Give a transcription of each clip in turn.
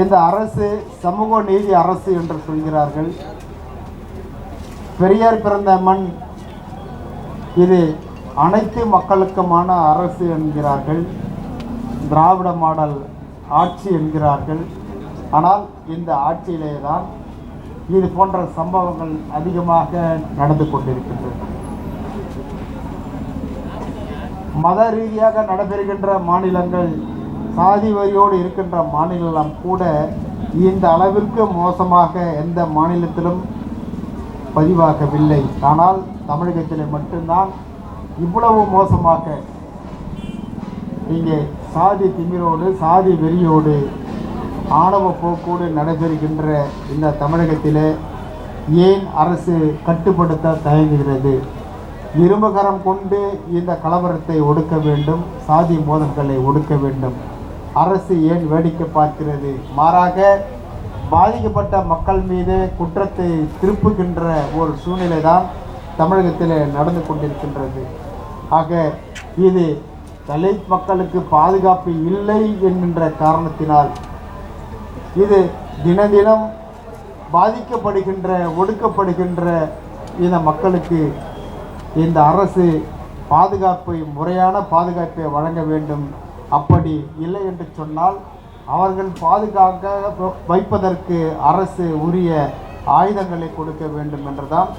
இந்த அரசு சமூக நீதி அரசு என்று சொல்கிறார்கள். பெரியார் பிறந்த மண் இது அனைத்து மக்களுக்குமான அரசு என்கிறார்கள். திராவிட மாடல் ஆட்சி என்கிறார்கள். ஆனால் இந்த ஆட்சியிலே தான் இது போன்ற சம்பவங்கள் அதிகமாக நடந்து கொண்டிருக்கின்றன. மத ரீதியாக நடைபெறுகின்ற மாநிலங்கள் சாதி வரியோடு இருக்கின்ற மாநிலம் கூட இந்த அளவிற்கு மோசமாக எந்த மாநிலத்திலும் பதிவாகவில்லை. ஆனால் தமிழகத்தில் மட்டும்தான் இவ்வளவு மோசமாக இங்கே சாதி திமிரோடு சாதி வெறியோடு ஆணவ போக்கோடு நடைபெறுகின்ற இந்த தமிழகத்தில் ஏன் அரசு கட்டுப்படுத்த தயங்குகிறது? இரும்புகரம் கொண்டு இந்த கலவரத்தை ஒடுக்க வேண்டும் சாதி மோதல்களை ஒடுக்க வேண்டும். அரசு ஏன் வேடிக்கை பார்க்கிறது? மாறாக பாதிக்கப்பட்ட மக்கள் மீது குற்றத்தை திருப்புகின்ற ஒரு சூழ்நிலை தான் தமிழகத்தில் நடந்து கொண்டிருக்கின்றது. ஆக இது தலித் மக்களுக்கு பாதுகாப்பு இல்லை என்கின்ற காரணத்தினால் இது தினதினம் பாதிக்கப்படுகின்ற ஒடுக்கப்படுகின்ற இந்த மக்களுக்கு இந்த அரசு பாதுகாப்பை முறையான பாதுகாப்பை வழங்க வேண்டும் அப்படி இல்லை என்று சொன்னால் அவர்கள் பாதுகாக்க வைப்பதற்கு அரசு உரிய ஆயுதங்களை கொடுக்க வேண்டும் என்றுதான்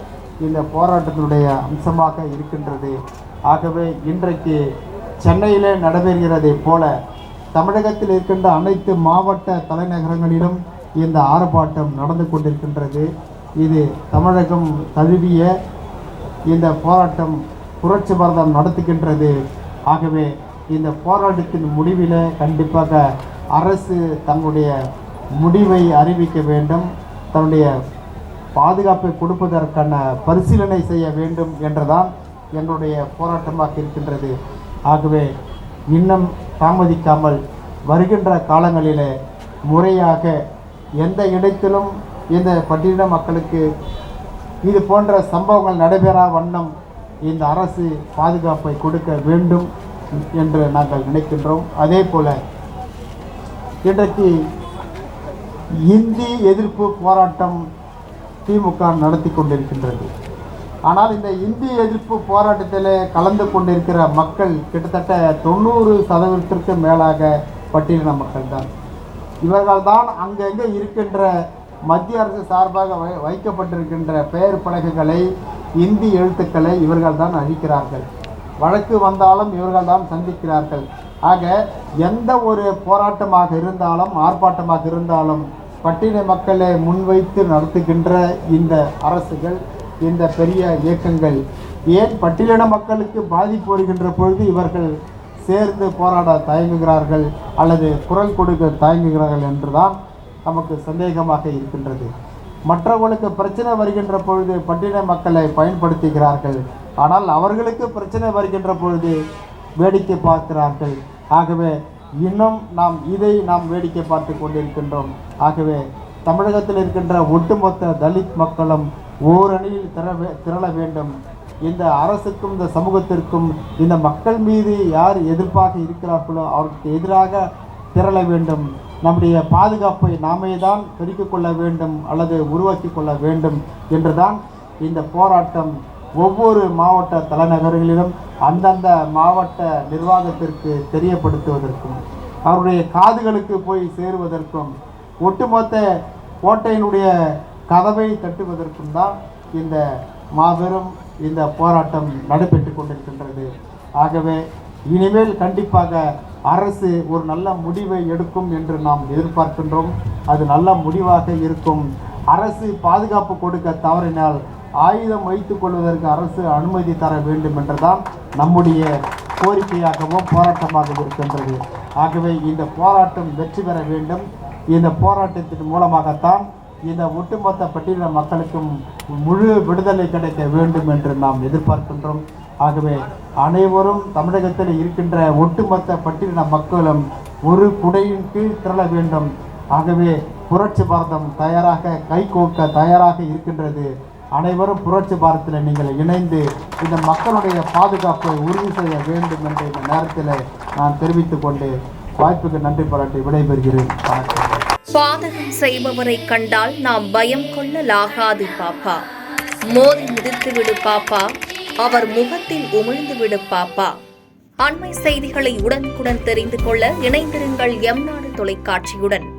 இந்த போராட்டத்தினுடைய அம்சமாக இருக்கின்றது. ஆகவே இன்றைக்கு சென்னையிலே நடைபெறுகிறதைப் போல தமிழகத்தில் இருக்கின்ற அனைத்து மாவட்ட தலைநகரங்களிலும் இந்த ஆர்ப்பாட்டம் நடந்து கொண்டிருக்கின்றது. இது தமிழகம் தழுவிய இந்த போராட்டம் புரட்சி பாரதம் நடத்துகின்றது. ஆகவே இந்த போராட்டத்தின் முடிவில் கண்டிப்பாக அரசு தங்களுடைய முடிவை அறிவிக்க வேண்டும் தன்னுடைய பாதுகாப்பை கொடுப்பதற்கான பரிசீலனை செய்ய வேண்டும் என்றுதான் எங்களுடைய போராட்டமாக இருக்கின்றது. ஆகவே இன்னும் தாமதிக்காமல் வருகின்ற காலங்களிலே முறையாக எந்த இடத்திலும் இந்த பட்டியல மக்களுக்கு இது போன்ற சம்பவங்கள் நடைபெறா வண்ணம் இந்த அரசு பாதுகாப்பை கொடுக்க வேண்டும். என்று நாங்கள் நினைக்கின்றோம். அதே போல இன்றைக்கு இந்தி எதிர்ப்பு போராட்டம் திமுக நடத்தி கொண்டிருக்கின்றது. ஆனால் இந்த இந்தி எதிர்ப்பு போராட்டத்தில் கலந்து கொண்டிருக்கிற மக்கள் கிட்டத்தட்ட தொண்ணூறு சதவீதத்திற்கு மேலாக பட்டியலின மக்கள் தான் இவர்கள் தான் அங்கங்கே இருக்கின்ற மத்திய அரசு சார்பாக வை வைக்கப்பட்டிருக்கின்ற பெயர் பலகைகளை இந்தி எழுத்துக்களை இவர்கள் தான் அழிக்கிறார்கள். வழக்கு வந்தாலும் இவர்கள் தான் சந்திக்கிறார்கள். ஆக எந்த ஒரு போராட்டமாக இருந்தாலும் ஆர்ப்பாட்டமாக இருந்தாலும் பட்டின மக்களை முன்வைத்து நடத்துகின்ற இந்த அரசுகள் இந்த பெரிய இயக்கங்கள் ஏன் பட்டியலின மக்களுக்கு பாதிப்பு வருகின்ற பொழுது இவர்கள் சேர்ந்து போராட தயங்குகிறார்கள் அல்லது குரல் கொடுக்க தயங்குகிறார்கள் என்றுதான் நமக்கு சந்தேகமாக இருக்கின்றது. மற்றவர்களுக்கு பிரச்சனை வருகின்ற பொழுது பட்டின மக்களை பயன்படுத்துகிறார்கள். ஆனால் அவர்களுக்கு பிரச்சனை வருகின்ற பொழுது வேடிக்கை பார்க்கிறார்கள். ஆகவே இன்னும் நாம் இதை நாம் வேடிக்கை பார்த்து கொண்டிருக்கின்றோம். ஆகவே தமிழகத்தில் இருக்கின்ற ஒட்டுமொத்த தலித் மக்களும் ஓரணியில் திற வே- திரள வேண்டும். இந்த அரசுக்கும் இந்த சமூகத்திற்கும் இந்த மக்கள் மீது யார் எதிர்ப்பாக இருக்கிறார்களோ அவருக்கு எதிராக திரள வேண்டும். நம்முடைய பாதுகாப்பை நாமே தான் பெருக்கிக் கொள்ள வேண்டும் அல்லது உருவாக்கி கொள்ள வேண்டும் என்றுதான் இந்த போராட்டம் ஒவ்வொரு மாவட்ட தலைநகர்களிலும் அந்தந்த மாவட்ட நிர்வாகத்திற்கு தெரியப்படுத்துவதற்கும் அவருடைய காதுகளுக்கு போய் சேருவதற்கும் ஒட்டுமொத்த கோட்டையினுடைய கதவை தட்டுவதற்கும் தான் இந்த மாபெரும் இந்த போராட்டம் நடைபெற்று கொண்டிருக்கின்றது. ஆகவே இனிமேல் கண்டிப்பாக அரசு ஒரு நல்ல முடிவை எடுக்கும் என்று நாம் எதிர்பார்க்கின்றோம். அது நல்ல முடிவாக இருக்கும். அரசு பாதுகாப்பு கொடுக்க தவறினால் ஆயுதம் வைத்துக் கொள்வதற்கு அரசு அனுமதி தர வேண்டும் என்றுதான் நம்முடைய கோரிக்கையாகவும் போராட்டமாக இருக்கின்றது. ஆகவே இந்த போராட்டம் வெற்றி பெற வேண்டும். இந்த போராட்டத்தின் மூலமாகத்தான் இந்த ஒட்டுமொத்த பட்டியல மக்களுக்கும் முழு விடுதலை கிடைக்க வேண்டும் என்று நாம் எதிர்பார்க்கின்றோம். ஆகவே அனைவரும் தமிழகத்தில் இருக்கின்ற ஒட்டுமொத்த பட்டியலின மக்களும் ஒரு குடையின் கீழ் திரள வேண்டும். ஆகவே புரட்சி பாரதம் தயாராக கைகோக்க தயாராக இருக்கின்றது. அனைவரும் புரட்சி பாரத்தில் நீங்கள் இணைந்து இந்த மக்களுடைய பாதுகாப்பை உறுதி செய்ய வேண்டும் என்ற இந்த நேரத்தில் நான் தெரிவித்துக் கொண்டு வாய்ப்புக்கு நன்றி பாராட்டி விடைபெறுகிறேன். பாதகம் செய்பவரை கண்டால் நாம் பயம் கொள்ளலாகாது பாப்பா. மோதி மிதித்து விடு பாப்பா. அவர் முகத்தில் உமிழ்ந்து விடு பாப்பா. அண்மை செய்திகளை உடனுக்குடன் தெரிந்து கொள்ள இணைந்திருங்கள் எம் நாடு தொலைக்காட்சியுடன்.